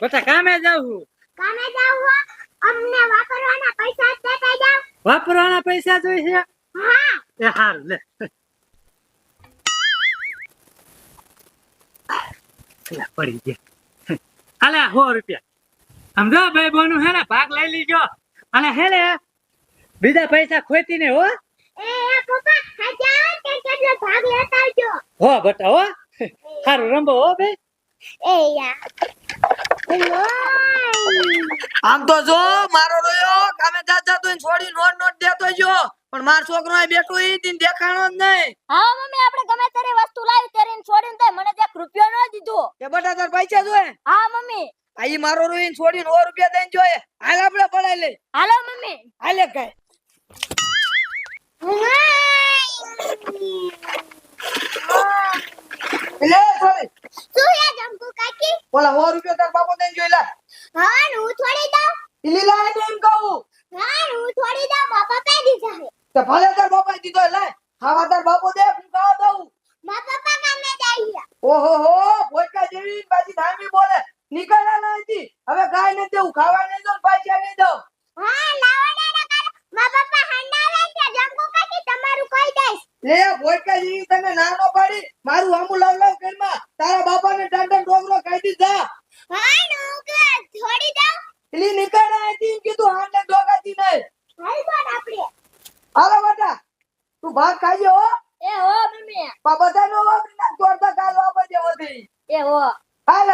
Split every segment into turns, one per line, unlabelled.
બટા કામે જાઉં
કામે જાવ હો? અમને વાપરવાના પૈસા દેતા જાવ
વાપરવાના પૈસા જોઈ છે
હા.
એ હાલ લે. પડી ગયા. અલે સો રૂપિયા. સમજો ભાઈ બોનું હે ને ભાગ લઈ લીજો. અને હે ને બીજા પૈસા ખોતી ને હો. હો બટા હો. સારું રંબો હો ભાઈ.
એ યાર.
આમ તો જો મારો રોયો કામે જાતા તો છોડી નોટ નોટ દેતો જો પણ માર છોકરો આ બેઠો ઈ દિન દેખાણો જ નહીં.
હા મમ્મી આપણે ગમે ત્યારે વસ્તુ લાવી ત્યારે છોડીને દે મને એક રૂપિયો ન દીધો.
કે બટા તાર પૈસા જોય
હા મમ્મી.
આઈ મારો રોઈન ઈને છોડી સો રૂપિયા દઈને જોય હાલ આપણે પડાઈ લે
હાલો મમ્મી.
હાલે કઈ. લે
સોરી
ઓલા સો રૂપિયા તાર બાપો દઈને જોઈ લે.
હા હું થોડી દઉં.
લીલા આઈને એમ કહું.
હા હું થોડી દઉં બાપા પપ્પા દીધા હે.
તો ભલે તાર બાપા દીધો લે ખાવા તાર બાપો દે હું ખાવા દઉં.
મા પપ્પા કામે જાય
ઓહો હો ભોટકા જેવી બાજી ધામી બોલે. નીકળ્યા ના હતી હવે ગાય ને દેવું ખાવા ને દઉં પૈસા ને દઉં.
હા લાવડા ને મારા પપ્પા હંડાવે કે જંગુ કાકી તમારું કઈ દઈશ.
લે ભોટકા જેવી તને નાનો પડી. મારું આમુ લવ લાવ. દીધા
હા હું છોડી દઉં
એલી નીકળ્યા હતી એમ કીધું હાંડે ડોગાતી નહીં.
હાલ બોલ આપણે.
હાલો બેટા તું ભાગ ખાઈ હો.
એ હો મમ્મી.
પા બધાનો વાપરી નાખ તોડતા કાલ વાપર દેવો થી
એ હો.
હાલ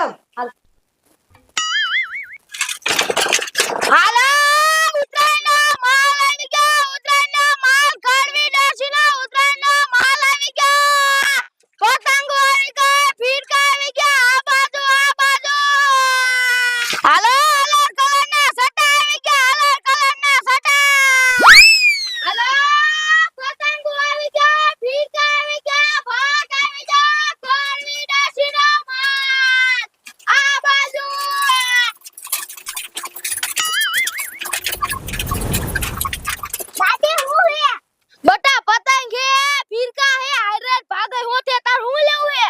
હાલો હાલો કલરના સટા આવી ગયા હાલો કલરના સટા. હાલો પતંગો આવી ગયા ફીરકા આવી ગયા ભાગ આવી ગયા આ બાજુ. હું હે? બટા પતંગ હે ફિરકા હે હાઈરેટ ભાગે હું તાર હું લેવું હે?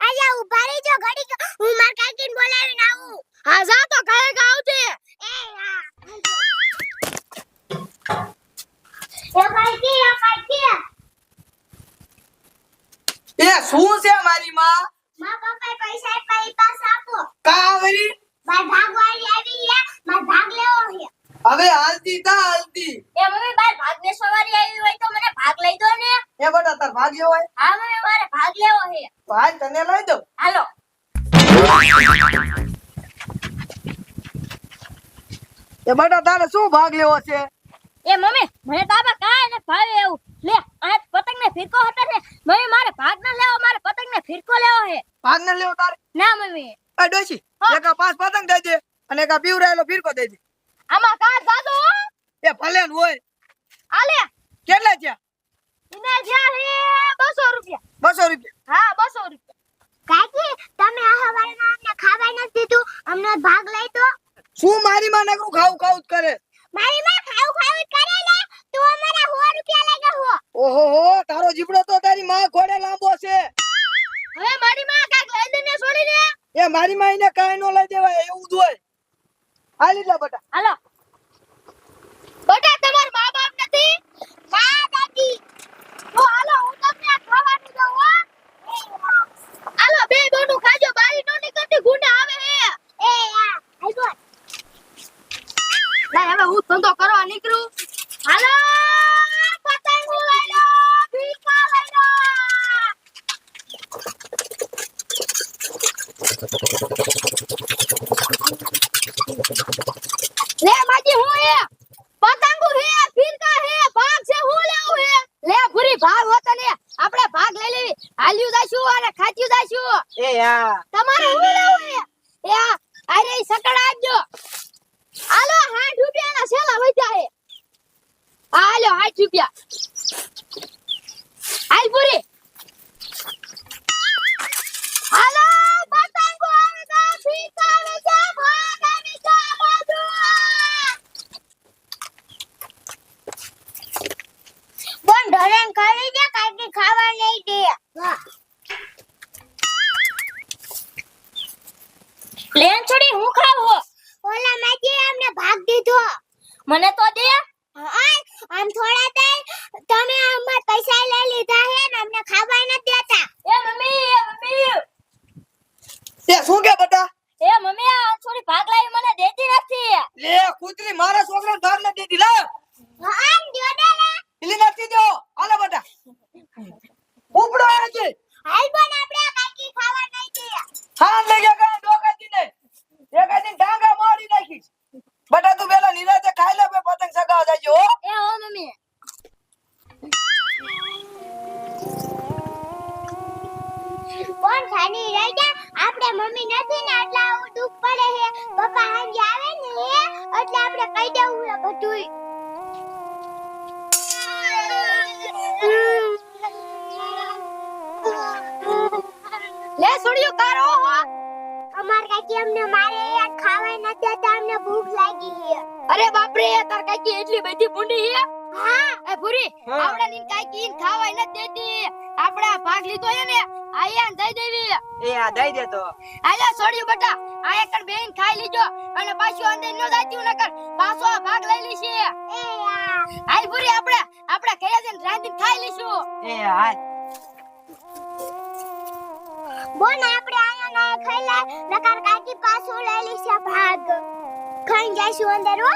આયા ઊભા રહી જો ઘડી હું માર કાકીને બોલાવીને આવું. હા જા તો કહે કે આવજે એ હા એ કાકી એ કાકી
એ શું છે મારી માં
મા પપ્પા પૈસા પાસ આપો.
કાવરી
માર ભાગવાળી આવી છે માર ભાગ લેવો છે.
હવે હાલતી તા હાલતી.
એ મમ્મી બાર ભાગ ને સવારી આવી હોય તો મને ભાગ લઈ દો ને.
એ બેટા તાર લેવો હોય?
હા મમ્મી મારે ભાગ લેવો છે.
તો તને લઈ દઉં.
હાલો.
એ બેટા તારે શું ભાગ લેવો છે?
એ મમ્મી મને તો આમાં કાંઈ ન ભાવે એવું. ફિરકો હતો ને મમ્મી મારે ભાગ ના લેવો મારે પતંગ ને ફિરકો લેવો હે
ભાગ ના લેવો તારે?
ના મમ્મી.
એ ડોશી એક પાંચ પતંગ દેજે અને એક પીવરાયેલો ફિરકો દેજે
આમાં કા જાદુ
એ ભલે ન હોય.
આલે
કેટલા છે
ઇને જ્યાં હે 200 રૂપિયા.
બસો રૂપિયા.
હા 200 રૂપિયા. કાકી તમે આ હવારમાં અમને ખાવા નથી દીધું? અમને ભાગ લઈ દો.
શું મારી માં નકરું ખાવ ખાવ કરે?
મારી માં ખાવ ખાવ કરે લે તો અમારા 100 રૂપિયા લાગે હો
ઓહો તારો જીબડો તો તારી માં ઘોડે લાંબો છે.
હવે મારી માં કાક લઈ દે ને છોડી દે
એ મારી માં એને કાઈ નો લઈ દેવાય એવું જ હોય. હાલી લે બટા.
હાલો. બટા તમાર મા બાપ નથી? મા દાદી તો હાલો હું તમને ખાવાનું દઉં હો. હાલો બે બોનું ખાજો બારી નો નીકળતી ગુંડા લે માજી હું હે? પતંગો હે ફિરકા હે ભાગ છે હું લેવું હે? લે પૂરી ભાગ હોતો ને આપણે ભાગ લઈ લેવી. હાલ્યું જાશું અને ખાચ્યું જાશું.
એ યા
તમારે હું લેવું હે? એ અરે સકડ આપજો. હાલો 60 રૂપિયાના સેલા વધ્યા હે. હાલો 60 રૂપિયા હાલ પૂરી હાલો પતંગો આવે છે ફિરકા આવે છે ભાગ આવે છે બધું પણ ઢોરણ કરી દે કાકી ખાવા નહીં દે પ્લેન છોડી હું ખાવો ઓલા માજી અમને ભાગ દીધો. મને તો દે. આમ થોડા દે તમે અમાર પૈસા લઈ લીધા હે ને અમને ખાવા નથી દેતા. એ મમ્મી એ મમ્મી.
એ શું કે બટા?
એટલે આપણે કહી દેવું છે બધું લે છોડ્યું હો. અમાર કાકી અમને મારે યાર ખાવા ન દેતા અમને ભૂખ લાગી છે. અરે બાપ રે તાર કાકી એટલી બધી ભૂંડી છે? હા. એ ભૂરી. આવડા ની કાકી ખાવા નથી દેતી. આપડા ભાગ લીધો છે ને આયા દઈ દેવી.
એ આ દઈ દે તો
આયા છોડ્યું બેટા. આ એકર બેન ખાઈ લીજો અને પાછું અંદર નો જાતી નકર પાછો આ ભાગ લઈ લીશે એ હાલ ભૂરી આપણે આપણે ઘરે જઈને રાંધીને ખાઈ લીશું
એ હાલ.
બોન આપણે આયા ના ખાઈ લે નકર કાકી પાછો લઈ લેશે ભાગ. ખાઈ જઈશું અંદર હો.